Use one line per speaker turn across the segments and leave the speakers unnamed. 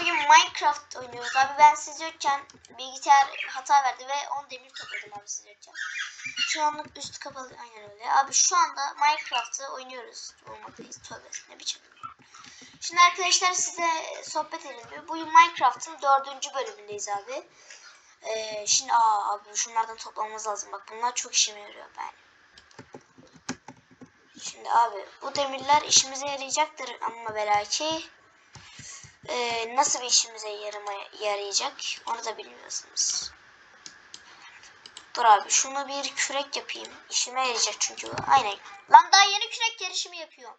bugün Minecraft oynuyoruz abi. Ben siz yokken bilgisayar hata verdi ve 10 demir topladım abi siz yokken. Şu anlık üstü kapalı aynen öyle. Abi şu anda Minecraft'ı oynuyoruz. Olmaktayız. Tövbe ne biçim. Şimdi arkadaşlar size sohbet edelim. Bugün Minecraft'ın dördüncü bölümündeyiz abi. Ee, şimdi aa abi şunlardan toplamamız lazım. Bak bunlar çok işime yarıyor ben. Şimdi abi bu demirler işimize yarayacaktır ama belki ee, nasıl bir işimize yaramaya, yarayacak onu da bilmiyorsunuz. Dur abi şunu bir kürek yapayım. İşime yarayacak çünkü. Aynen. Lan daha yeni kürek yarışımı yapıyorum.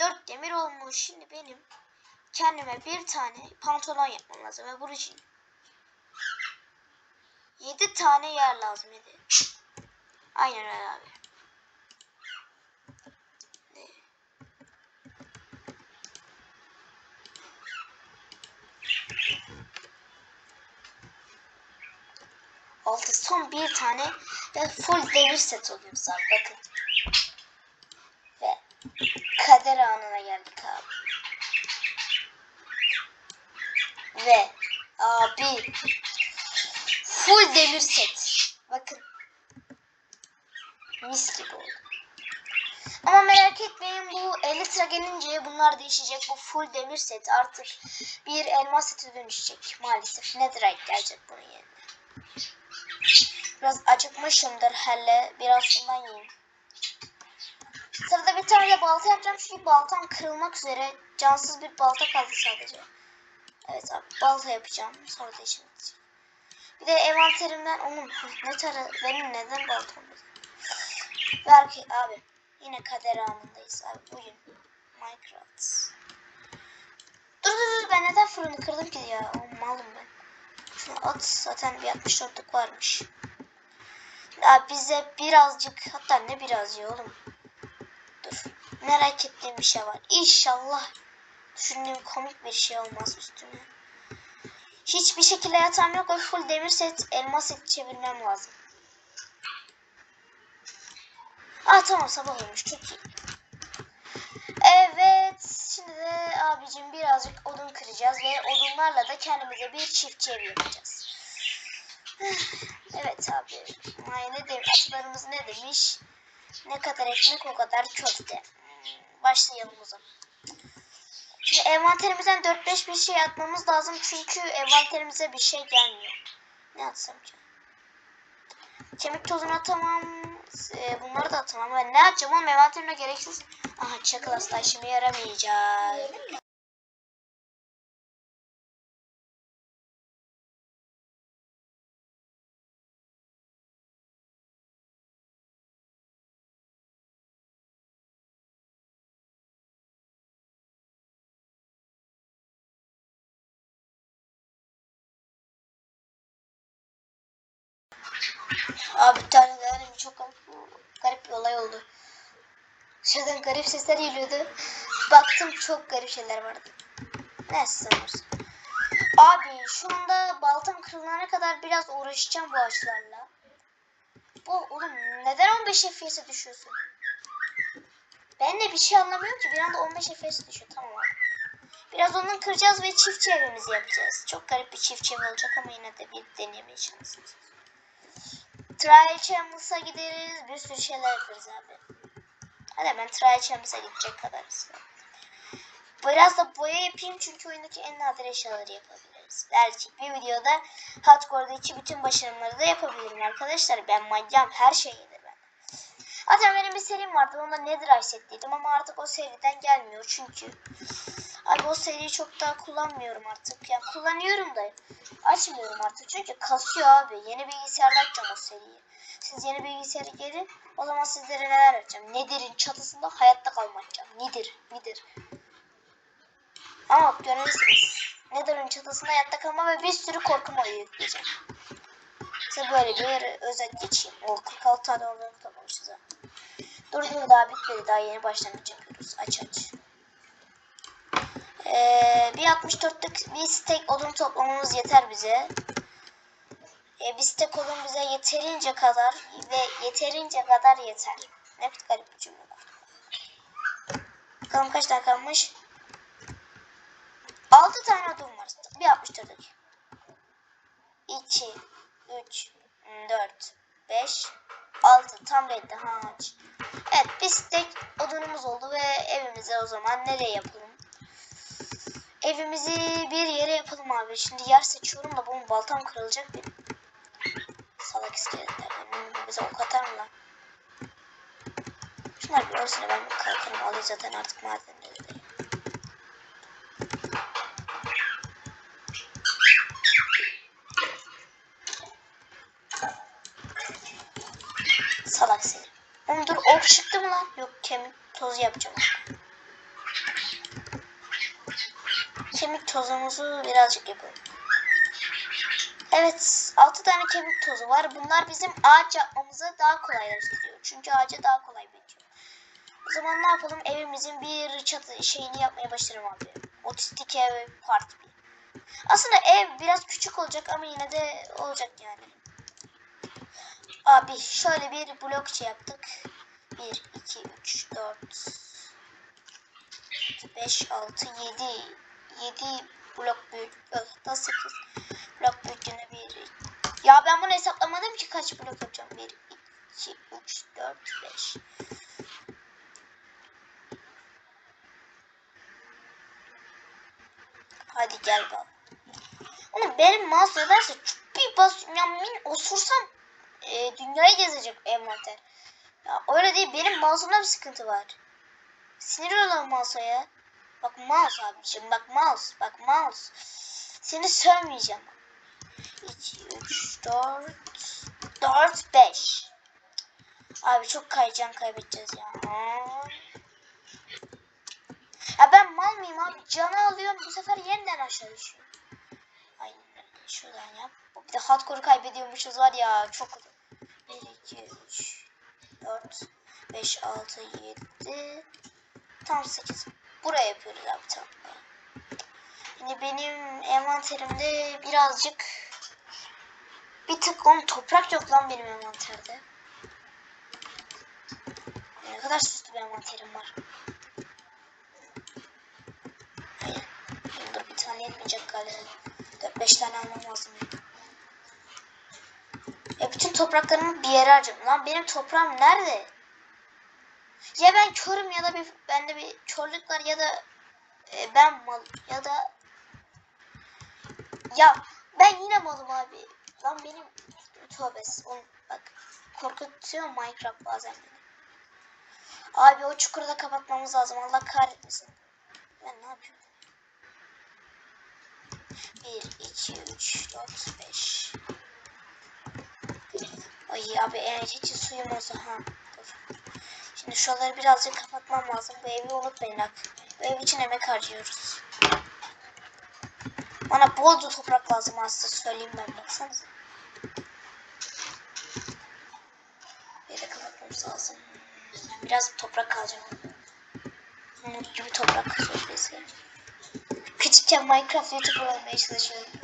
Dört demir olmuş. Şimdi benim kendime bir tane pantolon yapmam lazım. Ve bunun için yedi tane yer lazım. Yedi. Aynen öyle abi. Altı son bir tane ve full demir set oluyoruz abi bakın. Ve kader anına geldik abi. Ve abi full demir set. Bakın. Mis gibi oldu. Ama merak etmeyin bu Elytra gelince bunlar değişecek. Bu full demir set artık bir elmas seti dönüşecek maalesef. Netherite gelecek bunun yerine. Biraz acıkmışımdır hele. Biraz şundan yiyeyim. Sırada bir tane de balta yapacağım çünkü baltam kırılmak üzere. Cansız bir balta kaldı sadece. Evet abi balta yapacağım. Sonra da işim bitecek. Bir de envanterimden onun ne tara benim neden baltam yok? Ver ki abi yine kader anındayız abi bugün Minecraft. Dur dur dur ben neden fırını kırdım ki ya? O malım ben. Şunu at zaten bir 64'lük varmış. Ya bize birazcık hatta ne biraz ya oğlum. Dur. Merak ettiğim bir şey var. İnşallah düşündüğüm komik bir şey olmaz üstüne. Hiçbir şekilde yatağım yok ve full demir set, elmas set çevirmem lazım. Ah tamam sabah olmuş çok iyi. Evet şimdi de abicim birazcık odun kıracağız ve odunlarla da kendimize bir çiftçi ev yapacağız. Evet abi. Ay ne demiş? Atalarımız ne demiş? Ne kadar ekmek o kadar köfte. Hmm, Başlayalım o zaman. Şimdi envanterimizden 4-5 bir şey atmamız lazım çünkü envanterimize bir şey gelmiyor. Ne atsam ki? Kemik tozunu atamam. E, bunları da atamam. Ben ne atacağım oğlum envanterime gereksiz. Aha çakıl asla işime yaramayacak. Abi bir tane daha önemli çok garip, bir olay oldu. Şuradan garip sesler geliyordu. Baktım çok garip şeyler vardı. Neyse sanırsın. Abi şu anda baltam kırılana kadar biraz uğraşacağım bu ağaçlarla. Bu oğlum neden 15 FPS'e düşüyorsun? Ben de bir şey anlamıyorum ki bir anda 15 FPS düşüyor tamam abi. Biraz onu kıracağız ve çift evimizi yapacağız. Çok garip bir çift ev olacak ama yine de bir denemeye şansımız. Trial Chambers'a gideriz. Bir sürü şeyler yaparız abi. Hadi ben Trial Chambers'a gidecek kadarız. Biraz da boya yapayım çünkü oyundaki en nadir eşyaları yapabiliriz. Belki bir videoda Hardcore'daki bütün başarımları da yapabilirim arkadaşlar. Ben manyağım her şey yenir ben. Zaten benim bir serim vardı. Onda Nether setliydim ama artık o seriden gelmiyor çünkü. Abi o seriyi çok daha kullanmıyorum artık. Yani kullanıyorum da açmıyorum artık. Çünkü kasıyor abi. Yeni bilgisayarda açacağım o seriyi. Siz yeni bilgisayarı gelin. O zaman sizlere neler yapacağım. Nedir'in çatısında hayatta kalmak. Nedir? Nedir? Ama görürsünüz. Nedir'in çatısında hayatta kalma ve bir sürü korku modu yükleyeceğim. Size böyle bir özet geçeyim. O 46 tane oradan toplamışız ha. Dur dur daha bitmedi. Daha yeni başlangıç yapıyoruz. Aç aç. Ee, bir 64'lük bir stek odun toplamamız yeter bize. Ee, bir stek odun bize yeterince kadar ve yeterince kadar yeter. Ne garip bir cümle kurdum. Bakalım kaç tane kalmış. 6 tane odun var. Bir yapmıştırdık. 2, 3, 4, 5, 6. Tam reddi haç. Evet biz tek odunumuz oldu ve evimize o zaman nereye yapalım? Evimizi bir yere yapalım abi. Şimdi yer seçiyorum da bunun baltam kırılacak benim. Salak iskeletler. Bize ok atar mı lan? Şunlar bir ölsün ben bir kalkanımı alayım zaten artık madende de. Salak seni. Oğlum dur ok çıktı mı lan? Yok kemik tozu yapacağım. Kemik tozumuzu birazcık yapalım. Evet 6 tane kemik tozu var. Bunlar bizim ağaç yapmamızı daha kolaylaştırıyor. Çünkü ağaca daha kolay bitiyor. O zaman ne yapalım? Evimizin bir çatı şeyini yapmaya başlayalım abi. Otistik ev part 1. Aslında ev biraz küçük olacak ama yine de olacak yani. Abi şöyle bir blok şey yaptık. 1, 2, 3, 4, 5, 6, 7. 7 blok büyük. Hatta 8 blok büyüklüğünde bir. Ya ben bunu hesaplamadım ki kaç blok yapacağım. 1, 2, 3, 4, 5. Hadi gel bak. Oğlum benim mouse nedense bir bas ya min osursam e, dünyayı gezecek envanter. Ya öyle değil benim mouse'umda bir sıkıntı var. Sinir oluyorum mouse'a ya. Bak mouse abiciğim bak mouse bak mouse. Seni sövmeyeceğim. 2, 3, 4, 4, 5. Abi çok kayacağım kaybedeceğiz ya. Ya ben mal mıyım abi? Canı alıyorum bu sefer yeniden aşağı düşüyor. Aynen şuradan yap. Bir de hardcore kaybediyormuşuz var ya çok kötü. 1, 2, 3, 4, 5, 6, 7, tam 8. Buraya yapıyoruz abi tamam. Şimdi benim envanterimde birazcık bir tık on toprak yok lan benim envanterde. Ne kadar süslü bir envanterim var. Hayır. Dur bir tane yetmeyecek galiba. 4-5 tane almam lazım. Ya bütün topraklarımı bir yere harcadım. Lan benim toprağım nerede? Ya ben körüm ya da bir bende bir körlük var ya da e, ben mal ya da ya ben yine malım abi. Lan benim tövbe oğlum bak korkutuyor Minecraft bazen beni. Abi o çukuru da kapatmamız lazım. Allah kahretmesin. Ben ne yapıyorum? 1, 2, 3, 4, 5. Ay abi eğer hiç suyum olsa ha. Şimdi şuraları birazcık kapatmam lazım. Bu evi unutmayın bak. Bu ev için emek harcıyoruz. Bana bolca toprak lazım aslında söyleyeyim ben baksanıza. Bir de kapatmamız lazım. Biraz toprak kalacak. Umut gibi toprak sözleşi. Küçükken Minecraft YouTuber olmaya çalışıyordum.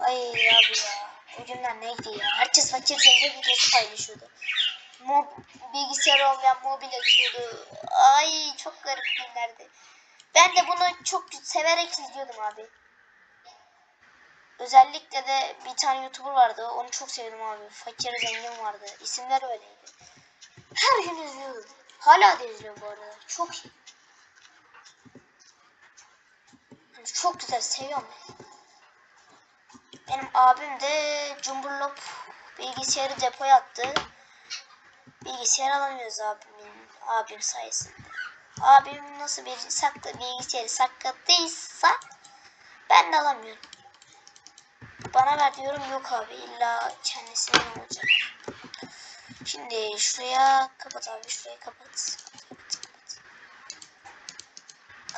Ay abi ya. O günler neydi ya? Herkes fakir zengin videosu paylaşıyordu. Mob, bilgisayar olmayan mobil açıyordu. Ay çok garip günlerdi. Ben de bunu çok severek izliyordum abi. Özellikle de bir tane YouTuber vardı. Onu çok sevdim abi. Fakir zengin vardı. İsimler öyleydi. Her gün izliyordum. Hala da izliyorum bu arada. Çok iyi. Yani çok güzel seviyorum. Benim abim de Cumburlop bilgisayarı depoya attı. Bilgisayar alamıyoruz abimin, abim sayesinde. Abim nasıl bir saklı bilgisayarı saklattıysa ben de alamıyorum. Bana ver diyorum yok abi illa kendisinin olacak. Şimdi şuraya kapat abi şurayı kapat.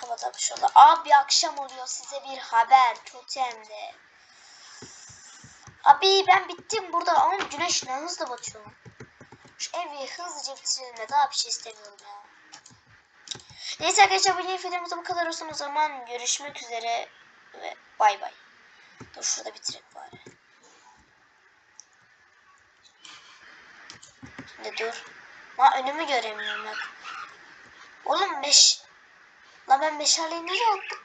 Kapat abi şurada. Abi akşam oluyor size bir haber totemde. Abi ben bittim burada ama güneş ne hızlı batıyor. Şu evi hızlıca bitirelim de daha bir şey istemiyorum ya. Neyse arkadaşlar bu videomuzda bu kadar olsun o zaman görüşmek üzere ve bay bay. Dur şurada bitirelim bari. Şimdi dur. Ma önümü göremiyorum bak. Oğlum 5. Lan ben meşaleyi nereye attım?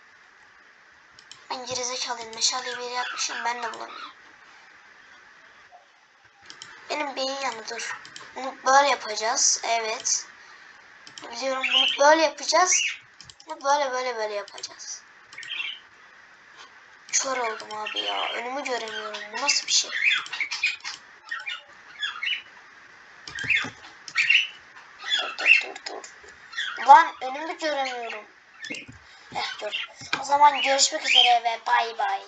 Ben gerizekalıyım. Meşaleyi bir yere atmışım. Ben de bulamıyorum. Benim beyin yanı dur. Bunu böyle yapacağız. Evet. Biliyorum bunu böyle yapacağız. Bunu böyle böyle böyle yapacağız. Kör oldum abi ya. Önümü göremiyorum. Bu nasıl bir şey? Dur dur dur dur. Lan önümü göremiyorum. Eh dur. O zaman görüşmek üzere ve bay bay.